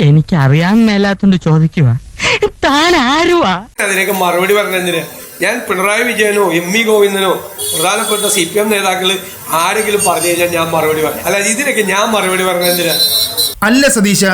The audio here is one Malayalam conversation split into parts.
എനിക്ക് അറിയാൻ മേലാത്തോണ്ട് ചോദിക്കുക താൻ ആരുവാ അതിനൊക്കെ മറുപടി പറഞ്ഞതിന് ഞാൻ പിണറായി വിജയനോ എം വി ഗോവിന്ദനോ പ്രധാനപ്പെട്ട സി പി എം നേതാക്കൾ ആരെങ്കിലും പറഞ്ഞു കഴിഞ്ഞാൽ ഞാൻ മറുപടി പറഞ്ഞു അല്ല ഇതിനൊക്കെ ഞാൻ മറുപടി പറഞ്ഞതിന് അല്ല സതീശ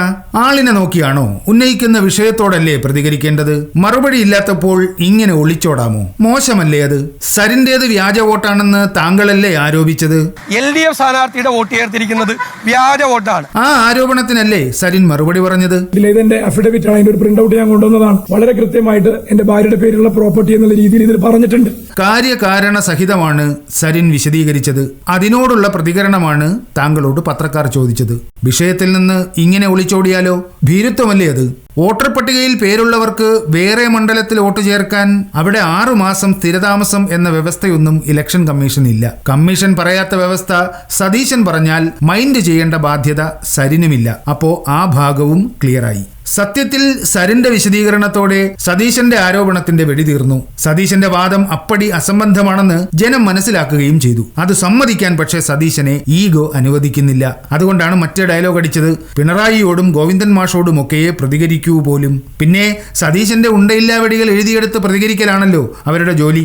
ആളിനെ നോക്കിയാണോ? ഉന്നയിക്കുന്ന വിഷയത്തോടല്ലേ പ്രതികരിക്കേണ്ടത്? മറുപടി ഇല്ലാത്തപ്പോൾ ഇങ്ങനെ ഒളിച്ചോടാമോ? മോശമല്ലേ അത്? സരിന്റേത് വ്യാജ വോട്ടാണെന്ന് താങ്കളല്ലേ ആരോപിച്ചത്? എൽ ഡി എഫ് സ്ഥാനാർത്ഥിയുടെ വോട്ട് ചേർത്തിരിക്കുന്നത് വ്യാജ വോട്ടാണ്. ആ ആരോപണത്തിനല്ലേ സരിൻ മറുപടി പറഞ്ഞത്? ഇതിൽ ഇതെന്റെ അഫിഡവിറ്റ് ആണ്. അതിന്റെ ഒരു പ്രിന്റ് ഔട്ട് ഞാൻ കൊണ്ടുവന്നതാണ്. വളരെ കൃത്യമായിട്ട് എന്റെ ഭാര്യയുടെ പേരിലുള്ള പ്രോപ്പർട്ടി എന്നുള്ള രീതിയിൽ ഇതിൽ പറഞ്ഞിട്ടുണ്ട്. കാര്യകാരണ സഹിതമാണ് സരിൻ വിശദീകരിച്ചത്. അതിനോടുള്ള പ്രതികരണമാണ് താങ്കളോട് പത്രക്കാർ ചോദിച്ചത്. വിഷയത്തിൽ നിന്ന് ഇങ്ങനെ ഒളിച്ചോടിയാലോ? ഭീരുത്വമല്ലേ അത്? വോട്ടർ പട്ടികയിൽ പേരുള്ളവർക്ക് വേറെ മണ്ഡലത്തിൽ വോട്ട് ചേർക്കാൻ അവിടെ ആറു മാസം സ്ഥിരതാമസം എന്ന വ്യവസ്ഥയൊന്നും ഇലക്ഷൻ കമ്മീഷൻ ഇല്ല കമ്മീഷൻ പറയാത്ത വ്യവസ്ഥ സതീശൻ പറഞ്ഞാൽ മൈൻഡ് ചെയ്യേണ്ട ബാധ്യത സരിനുമില്ല. അപ്പോ ആ ഭാഗവും ക്ലിയറായി. സത്യത്തിൽ സരിന്റെ വിശദീകരണത്തോടെ സതീശന്റെ ആരോപണത്തിന്റെ വെടി തീർന്നു. സതീശന്റെ വാദം അപ്പടി അസംബന്ധമാണെന്ന് ജനം മനസ്സിലാക്കുകയും ചെയ്തു. അത് സമ്മതിക്കാൻ പക്ഷേ സതീശനെ ഈഗോ അനുവദിക്കുന്നില്ല. അതുകൊണ്ടാണ് മറ്റേ ഡയലോഗ് അടിച്ചത് പിണറായിയോടും ഗോവിന്ദൻ മാഷോടും ഒക്കെയെ പ്രതികരിക്കൂ പോലും. പിന്നെ സതീശന്റെ ഉണ്ടയില്ലാ വെടികൾ എഴുതിയെടുത്ത് പ്രതികരിക്കലാണല്ലോ അവരുടെ ജോലി.